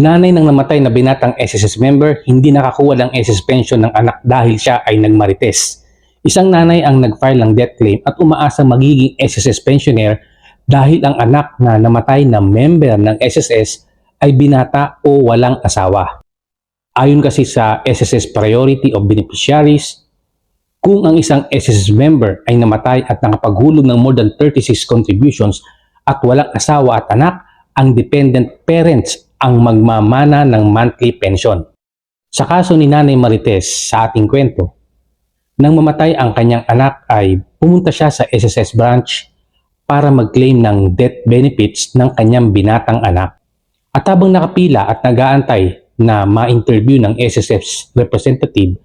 Nanay ng namatay na binatang SSS member hindi nakakuha ng SSS pension ng anak dahil siya ay nagmarites. Isang nanay ang nag-file ng death claim at umaasa magiging SSS pensioner dahil ang anak na namatay na member ng SSS ay binata o walang asawa. Ayon kasi sa SSS Priority of Beneficiaries, kung ang isang SSS member ay namatay at nakapaghulog ng more than 36 contributions at walang asawa at anak, ang dependent parents ang magmamana ng monthly pension. Sa kaso ni Nanay Marites sa ating kwento, nang mamatay ang kanyang anak ay pumunta siya sa SSS branch para mag-claim ng death benefits ng kanyang binatang anak. At habang nakapila at nag-aantay na ma-interview ng SSS representative,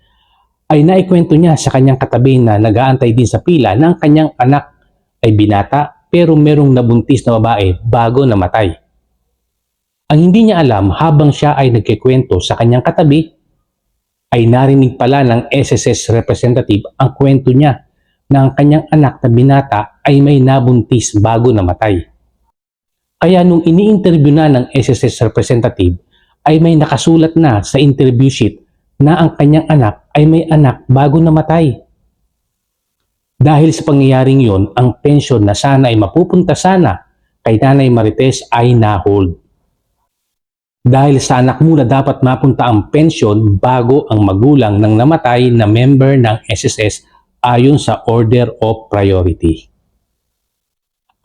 ay naikwento niya sa kanyang katabi na nag-aantay din sa pila ng kanyang anak ay binata pero merong nabuntis na babae bago namatay. Ang hindi niya alam habang siya ay nagkikwento sa kanyang katabi, ay narinig pala ng SSS representative ang kwento niya na ang kanyang anak na binata ay may nabuntis bago namatay. Kaya nung ini-interview na ng SSS representative, ay may nakasulat na sa interview sheet na ang kanyang anak ay may anak bago namatay. Dahil sa pangyayaring yon, ang pensyon na sana ay mapupunta sana kay Nanay Marites ay na-hold. Dahil sa anak mo na dapat mapunta ang pensyon bago ang magulang ng namatay na member ng SSS ayon sa Order of Priority.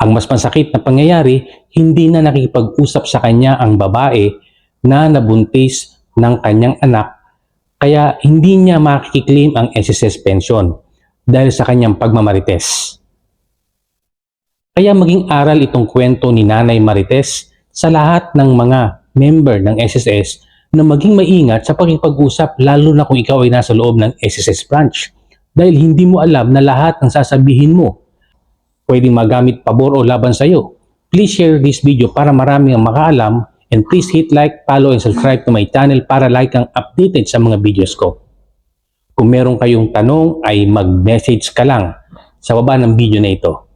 Ang mas masakit na pangyayari, hindi na nakikipag-usap sa kanya ang babae na nabuntis ng kanyang anak kaya hindi niya makiklaim ang SSS pension dahil sa kanyang pagmamarites. Kaya maging aral itong kwento ni Nanay Marites sa lahat ng mga member ng SSS na maging maingat sa pakipag-usap lalo na kung ikaw ay nasa loob ng SSS branch dahil hindi mo alam na lahat ng sasabihin mo pwedeng magamit pabor o laban sa iyo. Please share this video para marami ang makaalam and please hit like, follow, and subscribe to my channel para like ang updated sa mga videos ko. Kung meron kayong tanong ay mag-message ka lang sa baba ng video na ito.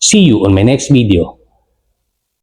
See you on my next video.